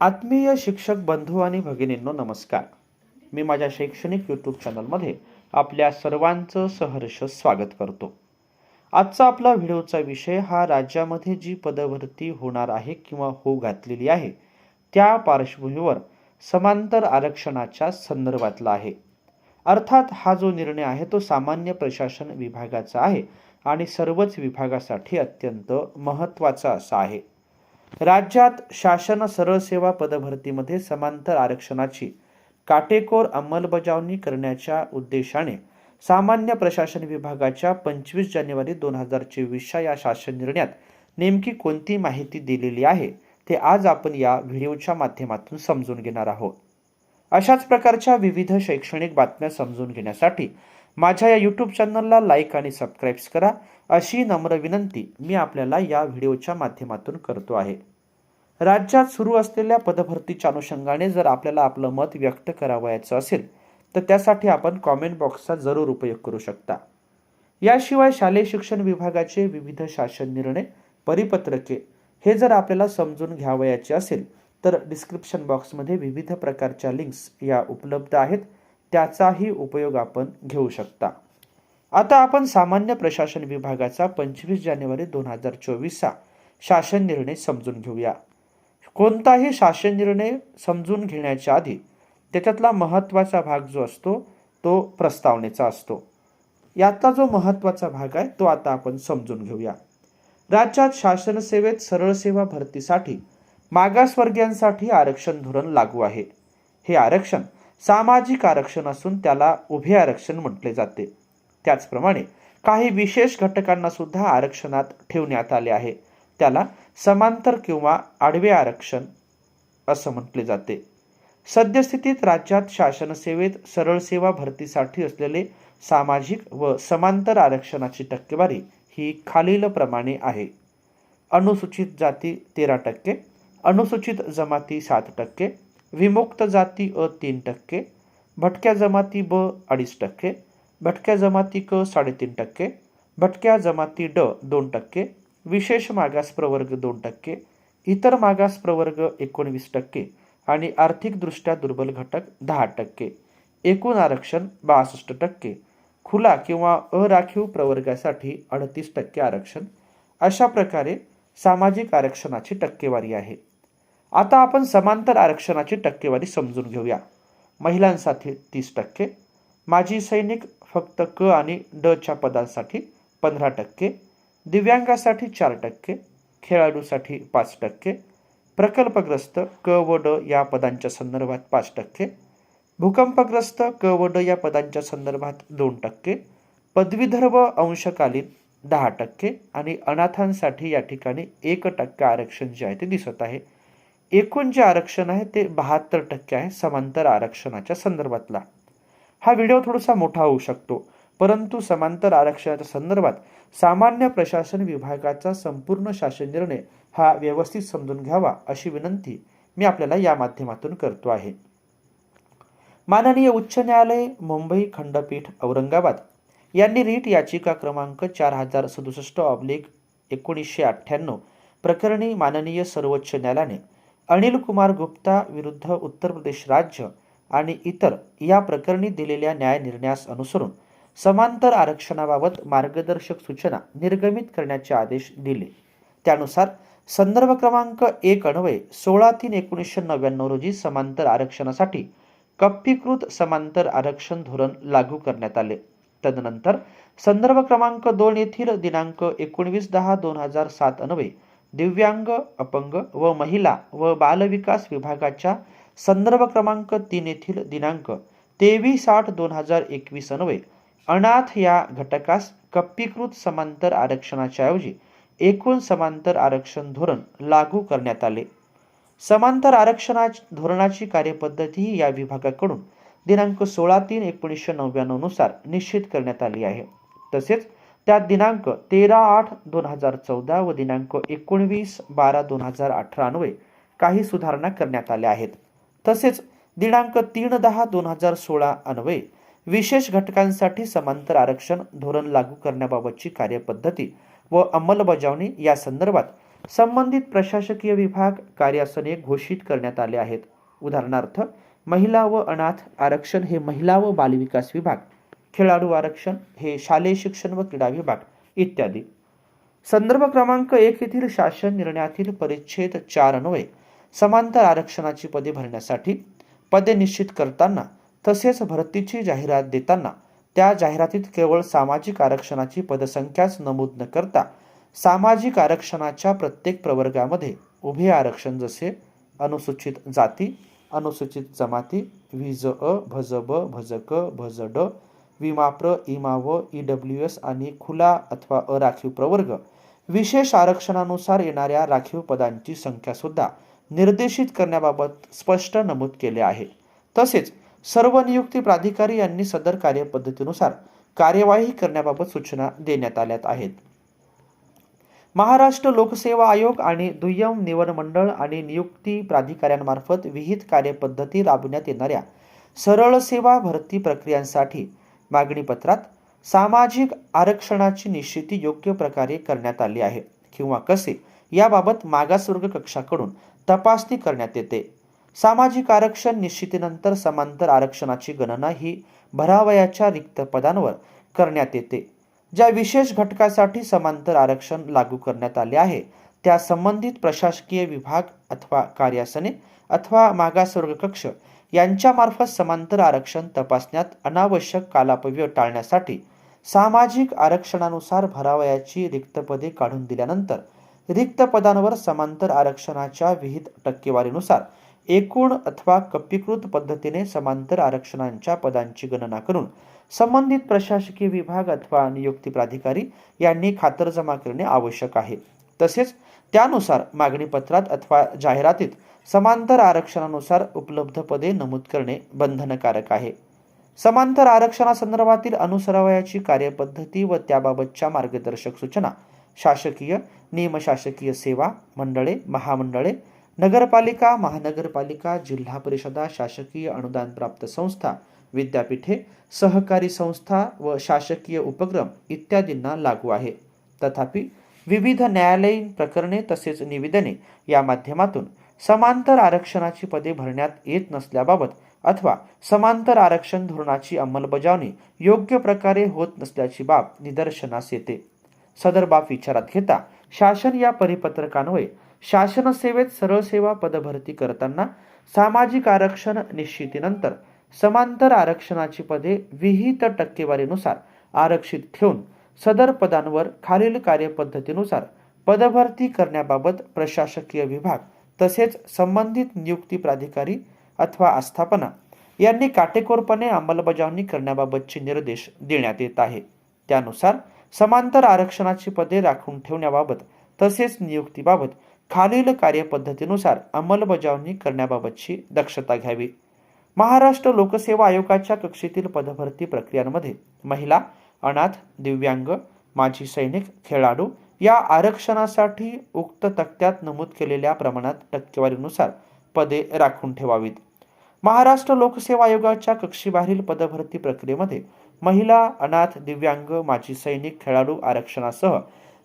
आत्मीय शिक्षक बंधू आणि भगिनींनो नमस्कार. मी माझ्या शैक्षणिक यूट्यूब चॅनलमध्ये आपल्या सर्वांचं सहर्ष स्वागत करतो. आजचा आपला व्हिडिओचा विषय हा राज्यामध्ये जी पदभरती होणार आहे किंवा होऊ घातलेली आहे त्या पार्श्वभूमीवर समांतर आरक्षणाच्या संदर्भातला आहे. अर्थात हा जो निर्णय आहे तो सामान्य प्रशासन विभागाचा आहे आणि सर्वच विभागासाठी अत्यंत महत्त्वाचा असा आहे. राज्यात शासन सरळ सेवा पदभरतीमध्ये समांतर आरक्षणाची काटेकोर अंमलबजावणी करण्याच्या उद्देशाने सामान्य प्रशासन विभागाच्या पंचवीस जानेवारी दोन हजार चोवीसच्या या शासन निर्णयात नेमकी कोणती माहिती दिलेली आहे ते आज आपण या व्हिडिओच्या माध्यमातून समजून घेणार आहोत. अशाच प्रकारच्या विविध शैक्षणिक बातम्या समजून घेण्यासाठी माझ्या या यूट्यूब चॅनलला लाईक आणि सबस्क्राईब्स करा. अशी नम्र विनंती मी आपल्याला या व्हिडिओच्या माध्यमातून करतो आहे. राज्यात सुरू असलेल्या पदभरतीच्या अनुषंगाने जर आपल्याला आपलं मत व्यक्त करावयाचं असेल तर त्यासाठी आपण कॉमेंट बॉक्सचा जरूर उपयोग करू शकता. याशिवाय शालेय शिक्षण विभागाचे विविध शासन निर्णय परिपत्रके हे जर आपल्याला समजून घ्यावयाचे असेल तर डिस्क्रिप्शन बॉक्समध्ये विविध प्रकारच्या लिंक्स या उपलब्ध आहेत. त्याचाही उपयोग आपण घेऊ शकता. आता आपण सामान्य प्रशासन विभागाचा पंचवीस जानेवारी दोन हजार चोवीसचा शासन निर्णय समजून घेऊया. कोणताही शासन निर्णय समजून घेण्याच्या आधी त्याच्यातला महत्त्वाचा भाग जो असतो तो प्रस्तावनेचा असतो. यातला जो महत्त्वाचा भाग आहे तो आता आपण समजून घेऊया. राज्यात शासन सेवेत सरळ सेवा भरतीसाठी मागासवर्गीयांसाठी आरक्षण धोरण लागू आहे. हे आरक्षण सामाजिक आरक्षण असून त्याला उभे आरक्षण म्हटले जाते. त्याचप्रमाणे काही विशेष घटकांना सुद्धा आरक्षणात ठेवण्यात आले आहे. त्याला समांतर किंवा आडवे आरक्षण असं म्हटले जाते. सद्यस्थितीत राज्यात शासनसेवेत सरळ सेवा भरतीसाठी असलेले सामाजिक व समांतर आरक्षणाची टक्केवारी ही खालीलप्रमाणे आहे. अनुसूचित जाती तेरा टक्के अनुसूचित जमाती सात टक्के विमुक्त जाती अ तीन टक्के भटक्या जमाती ब अडीच टक्के भटक्या जमाती क साडेतीन टक्के भटक्या जमाती ड दोन टक्के विशेष मागास प्रवर्ग दोन टक्के इतर मागास प्रवर्ग एकोणवीस टक्के आणि आर्थिकदृष्ट्या दुर्बल घटक दहा टक्के एकूण आरक्षण बासष्ट टक्के खुला किंवा अराखीव प्रवर्गासाठी अडतीस टक्के आरक्षण अशा प्रकारे सामाजिक आरक्षणाची टक्केवारी आहे. आता आपण समांतर आरक्षणाची टक्केवारी समजून घेऊया. महिलांसाठी तीस टक्के माजी सैनिक फक्त क आणि ड च्या पदांसाठी पंधरा टक्के दिव्यांगासाठी चार टक्के खेळाडूसाठी पाच टक्के प्रकल्पग्रस्त क व ड या पदांच्या संदर्भात पाच टक्के भूकंपग्रस्त क व ड या पदांच्या संदर्भात दोन टक्के पदवीधर व अंशकालीन दहा टक्के आणि अनाथांसाठी या ठिकाणी एक टक्के आरक्षण जे आहे ते दिसत आहे. एकूण जे आरक्षण आहे ते बहात्तर टक्के आहे समांतर आरक्षणाच्या संदर्भातला. हा व्हिडिओ थोडासा मोठा होऊ शकतो परंतु समांतर आरक्षणाच्या संदर्भात सामान्य प्रशासन विभागाचा संपूर्ण शासन निर्णय हा व्यवस्थित समजून घ्यावा अशी विनंती मी आपल्याला या माध्यमातून करतो आहे. माननीय उच्च न्यायालय मुंबई खंडपीठ औरंगाबाद यांनी रीट याचिका क्रमांक चार हजार सदुसष्ट ऑब्लिक एकोणीसशे अठ्ठ्याण्णव प्रकरणी माननीय सर्वोच्च न्यायालयाने अनिल कुमार गुप्ता विरुद्ध उत्तर प्रदेश राज्य आणि इतर या प्रकरणी दिलेल्या न्याय निर्णयास अनुसरून समांतर आरक्षणाबाबत मार्गदर्शक सूचना निर्गमित करण्याचे आदेश दिले. त्यानुसार संदर्भ क्रमांक एक अन्वये सोळा तीन एकोणीसशे नव्याण्णव रोजी समांतर आरक्षणासाठी कप्पीकृत समांतर आरक्षण धोरण लागू करण्यात आले. तदनंतर संदर्भ क्रमांक दोन येथील दिनांक एकोणवीस दहा दोन हजार सात अन्वये दिव्यांग अपंग व महिला व बालविकास विभागाच्या संदर्भ क्रमांक तीन येथील दिनांक तेवीस आठ दोन हजार एकवीस अन्वये अनाथ या घटकास कप्पीकृत समांतर आरक्षणाच्या ऐवजी एकूण समांतर आरक्षण धोरण लागू करण्यात आले. समांतर आरक्षणा धोरणाची कार्यपद्धती या विभागाकडून दिनांक सोळा तीन एकोणीसशे नव्याण्णवनुसार निश्चित करण्यात आली आहे. तसेच त्यात दिनांक तेरा आठ दोन हजार चौदा व दिनांक एकोणवीस बारा दोन हजार अठरा अन्वये काही सुधारणा करण्यात आल्या आहेत. तसेच दिनांक तीन दहा दोन हजार सोळा अन्वये विशेष घटकांसाठी समांतर आरक्षण धोरण लागू करण्याबाबतची कार्यपद्धती व अंमलबजावणी या संदर्भात संबंधित प्रशासकीय विभाग कार्यासने घोषित करण्यात आले आहेत. उदाहरणार्थ महिला व अनाथ आरक्षण हे महिला व बालविकास विभाग खेळाडू आरक्षण हे शालेय शिक्षण व क्रीडा विभाग इत्यादी. संदर्भ क्रमांक एक येथील शासन निर्णयातील परिच्छेद चार अन्वये समांतर आरक्षणाची पदे भरण्यासाठी पदे निश्चित करताना तसेच भरतीची जाहिरात देताना त्या जाहिरातीत केवळ सामाजिक आरक्षणाची पदसंख्याच नमूद न करता सामाजिक आरक्षणाच्या प्रत्येक प्रवर्गामध्ये उभे आरक्षण जसे अनुसूचित जाती अनुसूचित जमाती व्हिज अ भज ब भज क भज ड विमाप्र इमाव ई डब्ल्यू एस आणि खुला अथवा अराखीव प्रवर्ग. विशेष आरक्षणानुसार येणाऱ्या राखीव पदांची संख्या सुद्धा निर्देशित करण्याबाबत स्पष्ट नमूद केले आहे. तसेच सर्व नियुक्ती प्राधिकारी यांनी सदर कार्यपद्धतीनुसार कार्यवाही करण्याबाबत सूचना देण्यात आल्यात आहेत. महाराष्ट्र लोकसेवा आयोग आणि दुय्यम निवड मंडळ आणि नियुक्ती प्राधिकाऱ्यांमार्फत विहित कार्यपद्धती राबविण्यात येणाऱ्या सरळ सेवा भरती प्रक्रियांसाठी मागणीपत्रात सामाजिक आरक्षणाची निश्चिती योग्य प्रकारे करण्यात आली आहे किंवा कसे याबाबत मागासवर्ग कक्षाकडून तपासणी करण्यात येते. सामाजिक आरक्षण निश्चितीनंतर समांतर आरक्षणाची गणना ही भरावयाच्या रिक्त पदांवर करण्यात येते. ज्या विशेष घटकासाठी समांतर आरक्षण लागू करण्यात आले आहे त्या संबंधित प्रशासकीय विभाग अथवा कार्यासने अथवा मागासवर्ग कक्ष यांच्यामार्फत समांतर आरक्षण तपासण्यात अनावश्यक कालापव्य टाळण्यासाठी सामाजिक आरक्षणानुसार भरावयाची रिक्त पदे काढून दिल्यानंतर रिक्त पदांवर समांतर आरक्षणाच्या विहित टक्केवारीनुसार एकूण अथवा कप्पीकृत पद्धतीने समांतर आरक्षणांच्या पदांची गणना करून संबंधित प्रशासकीय विभाग अथवा नियुक्ती प्राधिकारी यांनी खातरजमा करणे आवश्यक आहे. तसेच त्यानुसार मागणीपत्रात अथवा जाहिरातीत समांतर आरक्षणानुसार उपलब्ध पदे नमूद करणे बंधनकारक आहे. समांतर आरक्षणासंदर्भातील अनुसरावयाची कार्यपद्धती व त्याबाबतच्या मार्गदर्शक सूचना शासकीय निमशासकीय सेवा मंडळे महामंडळे नगरपालिका महानगरपालिका जिल्हा परिषदा शासकीय अनुदान प्राप्त संस्था विद्यापीठे सहकारी संस्था व शासकीय उपक्रम इत्यादींना लागू आहे. तथापि विविध न्यायालयीन प्रकरणे तसेच निवेदने या माध्यमातून समांतर आरक्षणाची पदे भरण्यात येत नसल्याबाबत अथवा समांतर आरक्षण धोरणाची अंमलबजावणी योग्य प्रकारे होत नसल्याची बाब निदर्शनास येते. सदर बाब विचारात घेता शासन या परिपत्रकान्वये शासन सेवेत सरळ सेवा पदभरती करताना सामाजिक आरक्षण निश्चितीनंतर समांतर आरक्षणाची पदे विहित टक्केवारीनुसार आरक्षित ठेवून सदर पदांवर खालील कार्यपद्धतीनुसार पदभरती करण्याबाबत प्रशासकीय विभाग तसेच संबंधित नियुक्ती प्राधिकारी अथवा आस्थापना यांनी काटेकोरपणे अंमलबजावणी करण्याबाबतचे निर्देश देण्यात येत आहे. त्यानुसार समांतर आरक्षणाची पदे राखून ठेवण्याबाबत तसेच नियुक्तीबाबत खालील कार्यपद्धतीनुसार अंमलबजावणी करण्याबाबतची दक्षता घ्यावी. महाराष्ट्र लोकसेवा आयोगाच्या कक्षेतील पदभरती प्रक्रियांमध्ये महिला अनाथ दिव्यांग माजी सैनिक खेळाडू या आरक्षणासाठी उक्त तक्त्यात नमूद केलेल्या प्रमाणात टक्केवारीनुसार पदे राखून ठेवावीत. महाराष्ट्र लोकसेवा आयोगाच्या कक्षीबाहेरील पदभरती प्रक्रियेमध्ये महिला अनाथ दिव्यांग माजी सैनिक खेळाडू आरक्षणासह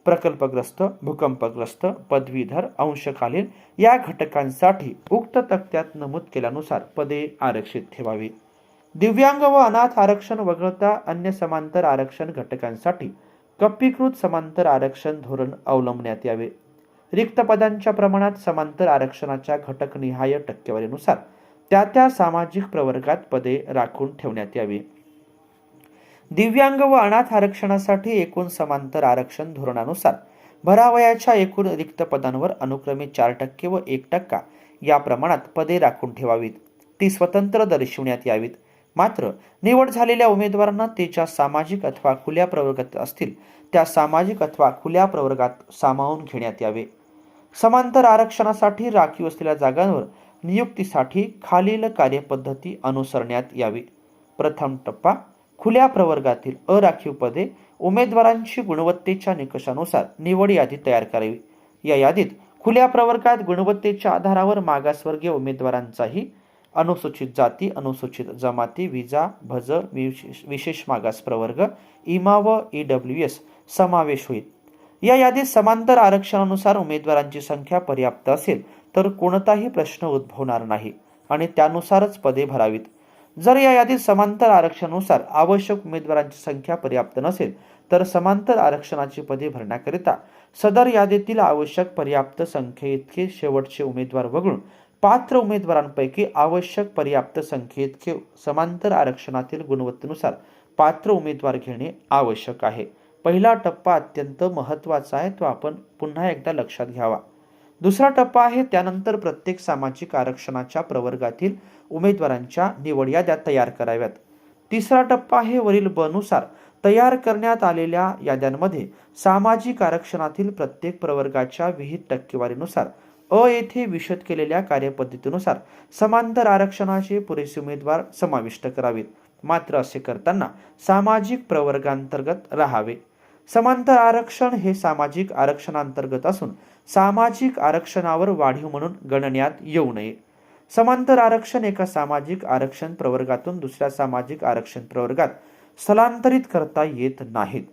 प्रकल्पग्रस्त भूकंपग्रस्त पदवीधर अंशकालीन या घटकांसाठी उक्त तक्त्यात नमूद केल्यानुसार पदे आरक्षित ठेवावी. दिव्यांग व अनाथ आरक्षण वगळता अन्य समांतर आरक्षण घटकांसाठी कप्पीकृत समांतर आरक्षण धोरण अवलंबण्यात यावे. रिक्त पदांच्या प्रमाणात समांतर आरक्षणाच्या घटकनिहाय टक्केवारीनुसार त्या त्या सामाजिक प्रवर्गात पदे राखून ठेवण्यात यावी. दिव्यांग व अनाथ आरक्षणासाठी एकूण समांतर आरक्षण धोरणानुसार भरावयाच्या एकूण रिक्त पदांवर अनुक्रमे चार टक्के व एक टक्का या प्रमाणात पदे राखून ठेवावीत. ती स्वतंत्र दर्शवण्यात यावीत. मात्र निवड झालेल्या उमेदवारांना ते ज्या सामाजिक अथवा खुल्या प्रवर्गात असतील त्या सामाजिक अथवा खुल्या प्रवर्गात सामावून घेण्यात यावे. समांतर आरक्षणासाठी राखीव असलेल्या जागांवर नियुक्तीसाठी खालील कार्यपद्धती अनुसरण्यात यावी. प्रथम टप्पा खुल्या प्रवर्गातील अराखीव पदे उमेदवारांची गुणवत्तेच्या निकषानुसार निवड यादी तयार करावी. या यादीत खुल्या प्रवर्गात गुणवत्तेच्या आधारावर मागासवर्गीय उमेदवारांचाही अनुसूचित जाती अनुसूचित जमाती विजा भज विशेष विशेष मागास प्रवर्ग इमा व ई डब्ल्यू एस समावेश होईल. या यादीत समांतर आरक्षणानुसार उमेदवारांची संख्या पर्याप्त असेल तर कोणताही प्रश्न उद्भवणार नाही आणि त्यानुसारच पदे भरावीत. जर या यादीत समांतर आरक्षणानुसार आवश्यक उमेदवारांची संख्या पर्याप्त नसेल तर समांतर आरक्षणाची पदे भरण्याकरिता सदर यादीतील आवश्यक पर्याप्त संख्येइतके शेवटचे उमेदवार वगळून पात्र उमेदवारांपैकी आवश्यक पर्याप्त संख्येत समांतर आरक्षणातील गुणवत्तेनुसार पात्र उमेदवार घेणे आवश्यक आहे. पहिला टप्पा अत्यंत महत्त्वाचा आहे तो आपण पुन्हा एकदा लक्षात घ्यावा. दुसरा टप्पा आहे त्यानंतर प्रत्येक सामाजिक आरक्षणाच्या प्रवर्गातील उमेदवारांच्या निवड याद्या तयार कराव्यात. तिसरा टप्पा आहे वरील बनुसार तयार करण्यात आलेल्या याद्यांमध्ये सामाजिक आरक्षणातील प्रत्येक प्रवर्गाच्या विहित टक्केवारीनुसार अ येथे विशद केलेल्या कार्यपद्धतीनुसार समांतर आरक्षणाचे पुरेसे उमेदवार समाविष्ट करावेत. मात्र असे करताना सामाजिक प्रवर्गांतर्गत राहावे. समांतर आरक्षण हे सामाजिक आरक्षणांतर्गत असून सामाजिक आरक्षणावर वाढीव म्हणून गणण्यात येऊ नये. समांतर आरक्षण एका सामाजिक आरक्षण प्रवर्गातून दुसऱ्या सामाजिक आरक्षण प्रवर्गात स्थलांतरित करता येत नाहीत.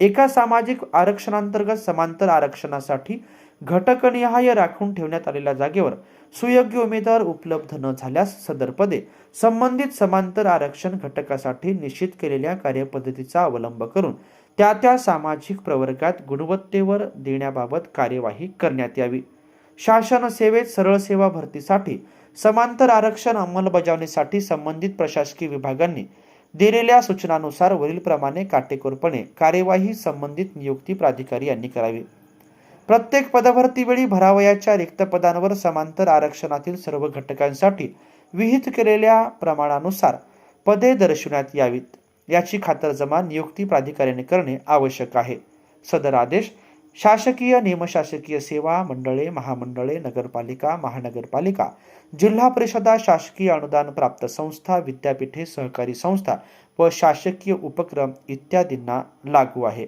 एका सामाजिक आरक्षणांतर्गत समांतर आरक्षणासाठी घटकनिहाय राखून ठेवण्यात आलेल्या जागेवर सुयोग्य उमेदवार उपलब्ध न झाल्यास सदर पदे संबंधित समांतर आरक्षण घटकासाठी निश्चित केलेल्या कार्यपद्धतीचा अवलंब करून त्या त्या सामाजिक प्रवर्गात गुणवत्तेवर देण्याबाबत कार्यवाही करण्यात यावी. शासन सेवेत सरळ सेवा भरतीसाठी समांतर आरक्षण अंमलबजावणीसाठी संबंधित प्रशासकीय विभागांनी दिलेल्या सूचनानुसार वरीलप्रमाणे काटेकोरपणे कार्यवाही संबंधित नियुक्ती प्राधिकारी यांनी करावी. प्रत्येक पदभरतीवेळी भरावयाच्या रिक्त पदांवर समांतर आरक्षणातील सर्व घटकांसाठी विहित केलेल्या प्रमाणानुसार पदे दर्शवण्यात यावीत. याची खातरजमा नियुक्ती प्राधिकाऱ्याने करणे आवश्यक आहे. सदर आदेश शासकीय निमशासकीय सेवा मंडळे महामंडळे नगरपालिका महानगरपालिका जिल्हा परिषदा शासकीय अनुदान प्राप्त संस्था विद्यापीठे सहकारी संस्था व शासकीय उपक्रम इत्यादींना लागू आहे.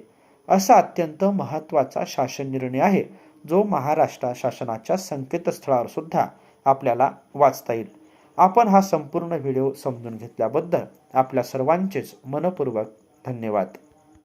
असा अत्यंत महत्त्वाचा शासन निर्णय आहे जो महाराष्ट्र शासनाच्या संकेतस्थळावर सुद्धा आपल्याला वाचता येईल. आपण हा संपूर्ण व्हिडिओ समजून घेतल्याबद्दल आपल्या सर्वांचेच मनपूर्वक धन्यवाद.